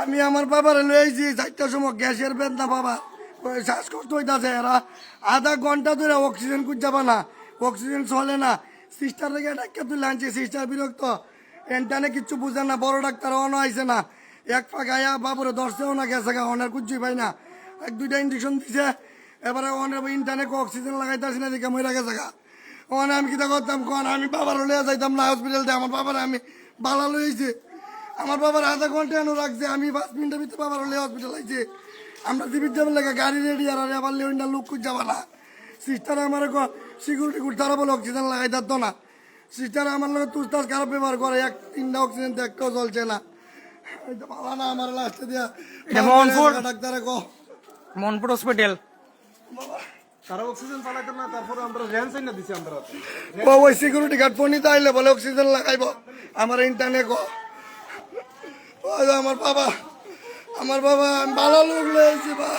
আমি আমার বাবার লইছি চারটার সময় গ্যাসের বেদনা বাবা। শ্বাসকষ্ট হইতাছে এরা। আধা ঘণ্টা ধরে অক্সিজেন খুঁজে না। অক্সিজেন চলে না। সিস্টার থেকে ডাক্তার তুলে আনছি সিস্টার বিরক্ত। এনটানে কিচ্ছু বুঝে না, বড় ডাক্তার অন আইছে না। এক ফাঁক আয়া বাবুরে দর্শেও না, গেছে গা, অনের কুচ্ছুই পাই না। এক, দুইটা ইঞ্জেকশন দিছে। এবারে অনের ইন্টারনে অক্সিজেন লাগাইতেছি না, দেখে মরে গেছে গা। ওখানে আমি কিতা করতাম, কোন, আমি বাবার লইয়া যাইতাম না হসপিটাল দিয়ে আমার বাবার আমি বালা লইছি আমার বাবার আধা ঘণ্টা এনে রাখছে আমি পাঁচ মিনিটের ভিতরে বাবার হলে হসপিটাল আইছে। আমরা টিভির যাবার লাগে গাড়ি রেডি আর আবার লেউন্ডা লোক খুঁজ যাবা না। সিস্টার আমার সিকিউরিটি গুড তারা বলে অক্সিজেন লাগাই দিত না। সিস্টার আমার লগে তুস্তাস খারাপ ব্যবহার করে এক তিনটা অক্সিজেন একটাও চলছে না। ভালো না আমার লাস্টে দিয়া? ডাক্তারে কো মনপুর হসপিটাল অক্সিজেন আমরা দিছি আমরা ওই সিকিউরিটি গার্ড বলে অক্সিজেন আমার ইন্টারনে গো। ওই আমার বাবা আমার বাবা বা।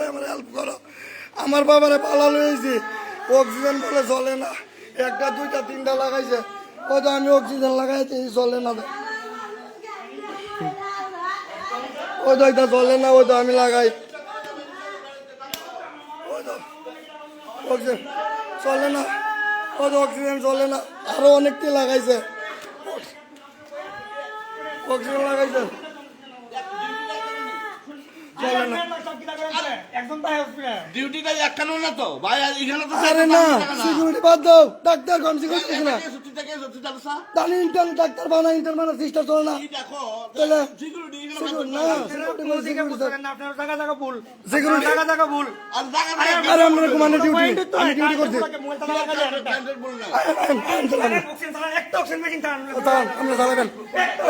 আমার হেল্প আমার বাবারে ভালো লয়েছি অক্সিজেন বলে চলে না। একটা, দুইটা, তিনটা লাগাইছে। ও আমি অক্সিজেন লাগাইছি চলে না ওই তো এটা চলে না ওই আমি লাগাই। অক্সিজেন চলে না। ও তো অক্সিজেন চলে না। আরও অনেকটি লাগাইছে। অক্সিজেন লাগাইছে। চলে না। ডিউটিটা একখানো না তো? ভাই আর এখানে তো আরে না সিকিউরিটি বাদ দাও। ডাক্তার কম সিকিউরিটি না। ছুটি থেকে ছুটি যাবে স্যার। দানি ইন্টার্ন ডাক্তার বানা ইন্টার্ন বানা সিস্টার চলে না। দেখো তাহলে সিকিউরিটি সিকিউরিটি না আপনার জায়গা জায়গা ভুল। Security- জায়গা জায়গা ভুল। আর জায়গা আরে আমরা কমান্ডার ডিউটি আমি ডিউটি করছি। বল না একটা অক্সিজেন মেশিন চালান। চালান আমরা চালাবেন।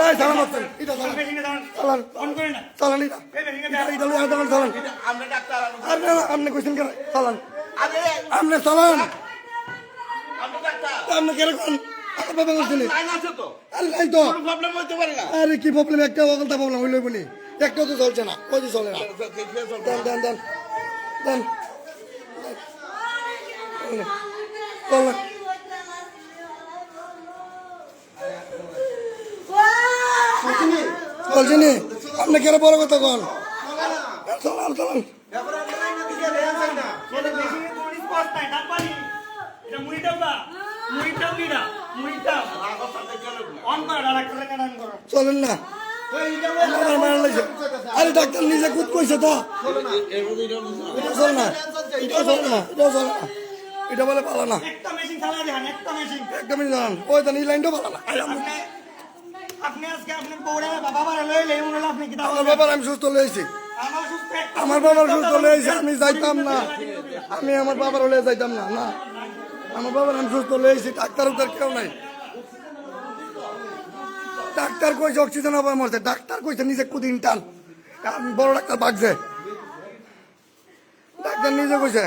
এই চালান এটা চালান। চালান চালান। অন করে চালান। এটা এটা এটা চালান। চালান আমরা ডাক্তার আর আপনি কইছেন কেন? চালান। আরে আপনি চালান। আমরা ডাক্তার। আপনি আরে নাই তো। প্রবলেম হইতে পারে না। আরে কি প্রবলেম একটা অগলতা প্রবলেম হইল বলি। একটাও তো চলছে না যে চলে না? দেন দেন দেন। দেন। আপনি কেন বড় কথা কন? চলান চলান চলেন না। আরে ডাক্তার নিজে কুদ কইছে তো। এটা চলে না। এটা চলে না। এটা চলে না। এটা বলে ভালো না। একটা মেশিন একটা জানান ওই তো লাইনটা ভালো না। আপনি আজকে আপনার বউরে লইলে এমন হলো আপনি কি বাবার আমি সুস্থ লয়েছি আমার বাবার সুস্থ হলে আমি যাইতাম না, আমি আমার বাবার হলে যাইতাম না না। আমার বাবার আমি সুস্থ হলে এসেছি ডাক্তার উত্তর কেউ নাই। ডাক্তার কইছে অক্সিজেন অভাব মরছে, ডাক্তার কইছে নিজে কুদিন টান। বড় ডাক্তার বাগছে। ডাক্তার নিজে কইছে